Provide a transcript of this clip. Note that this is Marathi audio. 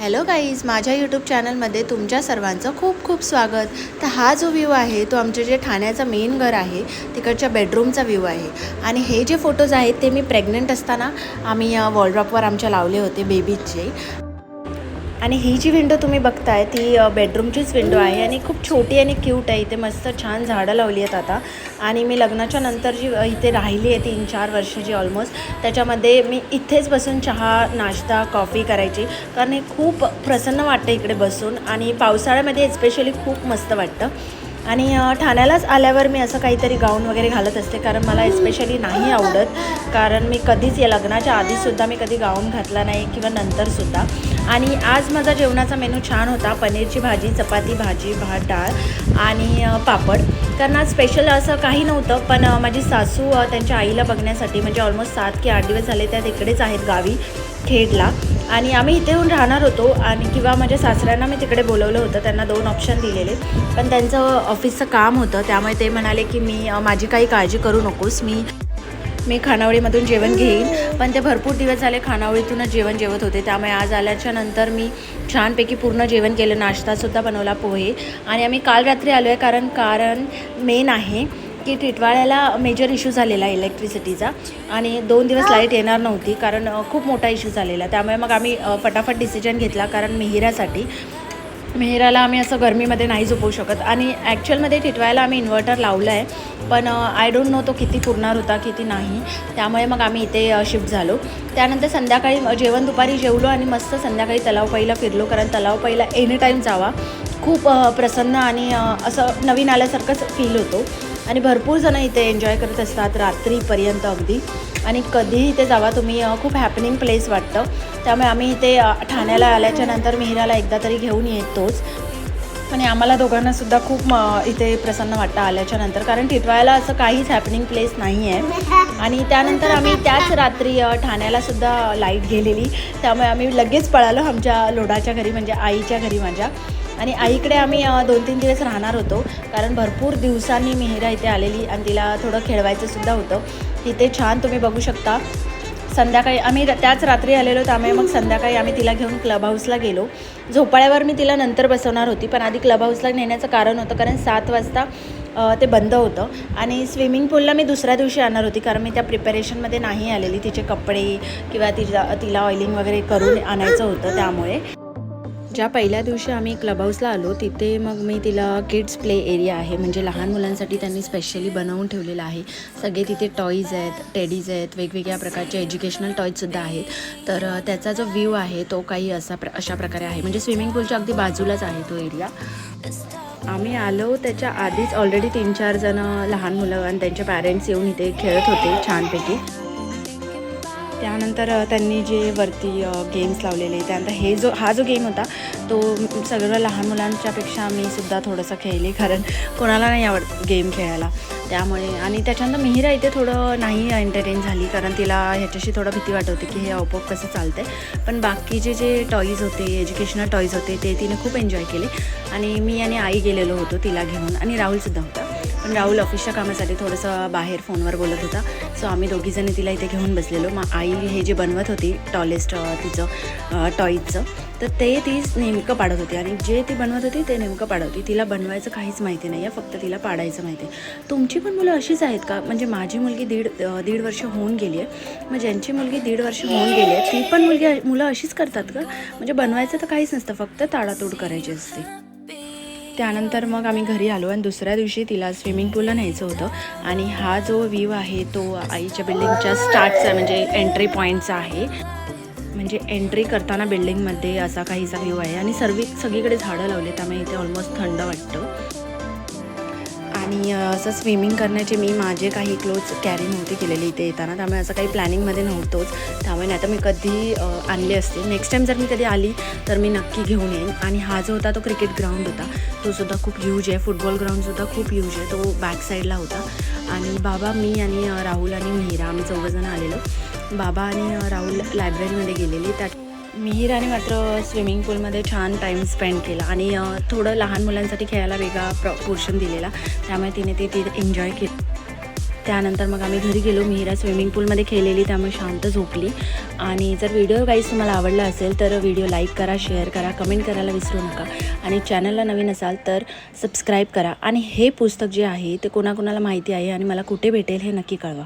हॅलो गाईज माझ्या यूट्यूब चॅनलमध्ये तुमच्या सर्वांचं खूप खूप स्वागत. तर हा जो व्ह्यू आहे तो आमच्या जे ठाण्याचं मेन घर आहे तिकडच्या बेडरूमचा व्ह्यू आहे. आणि हे जे फोटोज आहेत ते मी प्रेग्नंट असताना आम्ही वॉलड्रॉपवर आमच्या लावले होते बेबीचे आणि ही जी विंडो तुम्ही बघताय ती बेडरूमचीच विंडो आहे आणि खूप छोटी आणि क्यूट आहे. इथे मस्त छान झाडं लावली आहेत आता. आणि मी लग्नाच्या नंतर जी इथे राहिली आहे तीन चार वर्षाची ऑलमोस्ट त्याच्यामध्ये मी इथेच बसून चहा नाश्ता कॉफी करायची. कारण हे खूप प्रसन्न वाटतं इकडे बसून आणि पावसाळ्यामध्ये एस्पेशली खूप मस्त वाटतं. आणि ठाण्यालाच आल्यावर मी असं काहीतरी गाऊन वगैरे घालत असते कारण मला एस्पेशली नाही आवडत. कारण मी कधीच या लग्नाच्या आधीसुद्धा मी कधी गाऊन घातला नाही किंवा नंतरसुद्धा. आणि आज माझा जेवणाचा मेनू छान होता. पनीरची भाजी चपाती भाजी भात डाळ आणि पापड. कारण आज स्पेशल असं काही नव्हतं पण माझी सासू त्यांच्या आईला बघण्यासाठी म्हणजे ऑलमोस्ट सात की आठ दिवस झाले त्या तिकडेच आहेत गावी खेडला. आणि आम्ही इथे येऊन राहणार होतो आणि किंवा माझ्या सासऱ्यांना मी तिकडे बोलवलं होतं त्यांना दोन ऑप्शन दिलेले. पण त्यांचं ऑफिसचं काम होतं त्यामुळे ते म्हणाले की मी माझी काही काळजी करू नकोस. मी मी खानावळीमधून जेवण घेईन. पण ते भरपूर दिवस झाले खानावळीतूनच जेवण जेवत होते. त्यामुळे आज आल्याच्यानंतर मी छानपैकी पूर्ण जेवण केलं. नाश्तासुद्धा बनवला पोहे. आणि आम्ही काल रात्री आलो आहे कारण कारण मेन आहे की टिटवाळ्याला मेजर इश्यू झालेला आहे इलेक्ट्रिसिटीचा आणि दोन दिवस लाइट येणार नव्हती कारण खूप मोठा इश्यू झालेला. त्यामुळे मग आम्ही फटाफट डिसिजन घेतला कारण मिहिरासाठी. मेहराला आम्ही असं गरमीमध्ये नाही झोपवू शकत. आणि ॲक्च्युअलमध्ये टिटवायला आम्ही इन्व्हर्टर लावलं आहे. पण आय डोंट नो तो किती पुरणार होता किती नाही. त्यामुळे मग आम्ही इथे शिफ्ट झालो. त्यानंतर संध्याकाळी जेवण दुपारी जेवलो आणि मस्त संध्याकाळी तलाव पहिला फिरलो. कारण तलाव पहिला एनी टाईम जावा. खूप प्रसन्न आणि असं नवीन आल्यासारखंच फील होतो. आणि भरपूर जणं इथे एन्जॉय करत असतात रात्रीपर्यंत अगदी. आणि कधीही इथे जावा तुम्ही खूप हॅपनिंग प्लेस वाटतं. त्यामुळे आम्ही इथे ठाण्याला आल्याच्यानंतर मिहिराला एकदा तरी घेऊन येतोच. आणि आम्हाला दोघांना सुद्धा खूप इथे प्रसन्न वाटतं आल्याच्यानंतर. कारण टिटवाळ्याला असं काहीच हॅपनिंग प्लेस नाही आहे आणि त्यानंतर आम्ही त्याच रात्री ठाण्यालासुद्धा ठाण्याला सुद्धा लाइट गेलेली. त्यामुळे आम्ही लगेच पळालो आमच्या लोडाच्या घरी म्हणजे आईच्या घरी माझ्या. आणि आईकडे आम्ही दोन तीन दिवस राहणार होतो. कारण भरपूर दिवसांनी मिहिरा इथे आलेली आणि तिला थोडं खेळवायचं सुद्धा होतं. तिथे छान तुम्ही बघू शकता. संध्याकाळी आम्ही त्याच रात्री आलेलो त्यामुळे मग संध्याकाळी आम्ही तिला घेऊन क्लब हाऊसला गेलो. झोपाळ्यावर मी तिला नंतर बसवणार होती पण आधी क्लब हाऊसला नेण्याचं कारण होतं कारण सात वाजता ते बंद होतं. आणि स्विमिंग पूलला मी दुसऱ्या दिवशी आणणार होती कारण मी त्या प्रिपरेशनमध्ये नाही आलेली. तिचे कपडे किंवा तिला तिला ऑइलिंग वगैरे करून आणायचं होतं त्यामुळे. ज्या पहिल्या दिवशी आम्ही क्लब हाऊसला आलो तिथे मग मी तिला किड्स प्ले एरिया आहे. म्हणजे लहान मुलांसाठी त्यांनी स्पेशली बनवून ठेवलेलं आहे. सगळे तिथे टॉईज आहेत टेडीज आहेत वेगवेगळ्या प्रकारचे एज्युकेशनल टॉईजसुद्धा आहेत. तर त्याचा जो व्ह्यू आहे तो काही असा प्र अशा प्रकारे आहे. म्हणजे स्विमिंग पूलच्या अगदी बाजूलाच आहे तो एरिया आम्ही आलो त्याच्या आधीच ऑलरेडी तीन चार जण लहान मुलं आणि त्यांचे पॅरेंट्स येऊन इथे खेळत होते छानपैकी. त्यानंतर त्यांनी जे वरती गेम्स लावलेले त्यानंतर हे जो हा जो गेम होता तो सगळं लहान मुलांच्यापेक्षा मी सुद्धा थोडंसं खेळले कारण कोणाला नाही आवडत गेम खेळायला. त्यामुळे आणि त्याच्यानंतर मिहिरा इथे थोडं नाही एंटरटेन झाली कारण तिला ह्याच्याशी थोडं भीती वाटत होती की हे आपोआप कसं चालतं आहे पण बाकीचे जे टॉईज होते एज्युकेशनल टॉईज होते ते तिने खूप एन्जॉय केले. आणि मी आणि आई गेलेलो होतो तिला घेऊन आणि राहुलसुद्धा होता. राहुल ऑफिसच्या कामासाठी थोडंसं बाहेर फोनवर बोलत होता. सो आम्ही दोघीजणी तिला इथे घेऊन बसलेलो. मग आई हे जे बनवत होती टॉलेस्ट तिचं टॉईजचं तर ते ती नेमकं पाडत होती. आणि जे ती बनवत होती ते नेमकं पाडत होती. तिला बनवायचं काहीच माहिती नाही आहे फक्त तिला पाडायचं माहिती आहे. तुमची पण मुलं अशीच आहेत का? म्हणजे माझी मुलगी दीड दीड वर्ष होऊन गेली आहे. मग ज्यांची मुलगी दीड वर्ष होऊन गेली आहे ती पण मुलगी मुलं अशीच करतात का? म्हणजे बनवायचं तर काहीच नसतं फक्त ताडातूड करायची असते. त्यानंतर मग आम्ही घरी आलो आणि दुसऱ्या दिवशी तिला स्विमिंग पूलला न्यायचं होतं. आणि हा जो व्ह्यू आहे तो आईच्या बिल्डिंगच्या स्टार्टचा म्हणजे एंट्री पॉईंटचा आहे. म्हणजे एंट्री करताना बिल्डिंगमध्ये असा काहीसा व्ह्यू आहे आणि सर्व सगळीकडे झाडं लावले त्यामुळे इथे ऑलमोस्ट थंड वाटतं. आणि असं स्विमिंग करण्याचे मी माझे काही क्लोथ्स कॅरी नव्हते केलेले इथे येताना. त्यामुळे असं काही प्लॅनिंगमध्ये नव्हतोच. त्यामुळे नाही तर मी कधी आणले असते. नेक्स्ट टाईम जर मी कधी आली तर मी नक्की घेऊन येईन. आणि हा जो होता तो क्रिकेट ग्राउंड होता. तो सुद्धा खूप ह्यूज आहे. फुटबॉल ग्राउंडसुद्धा खूप ह्यूज आहे. तो बॅक साईडला होता. आणि बाबा मी आणि राहुल आणि मिहिरा आम्ही चौघजण आलेलो. बाबा आणि राहुल लायब्ररीमध्ये गेलेले. त्या मिहिराने मात्र स्विमिंग पूलमध्ये छान टाईम स्पेंड केला आणि थोडं लहान मुलांसाठी खेळायला वेगळा प्र पोर्शन दिलेला. त्यामुळे तिने ते ती एन्जॉय केलं. त्यानंतर मग आम्ही घरी गेलो मिहिरा स्विमिंग पूलमध्ये खेळलेली त्यामुळे शांत झोपली. आणि जर व्हिडिओ काहीच तुम्हाला आवडला असेल तर व्हिडिओ लाईक करा शेअर करा कमेंट करायला विसरू नका. आणि चॅनलला नवीन असाल तर सबस्क्राईब करा. आणि हे पुस्तक जे आहे ते कोणाकोणाला माहिती आहे आणि मला कुठे भेटेल हे नक्की कळवा.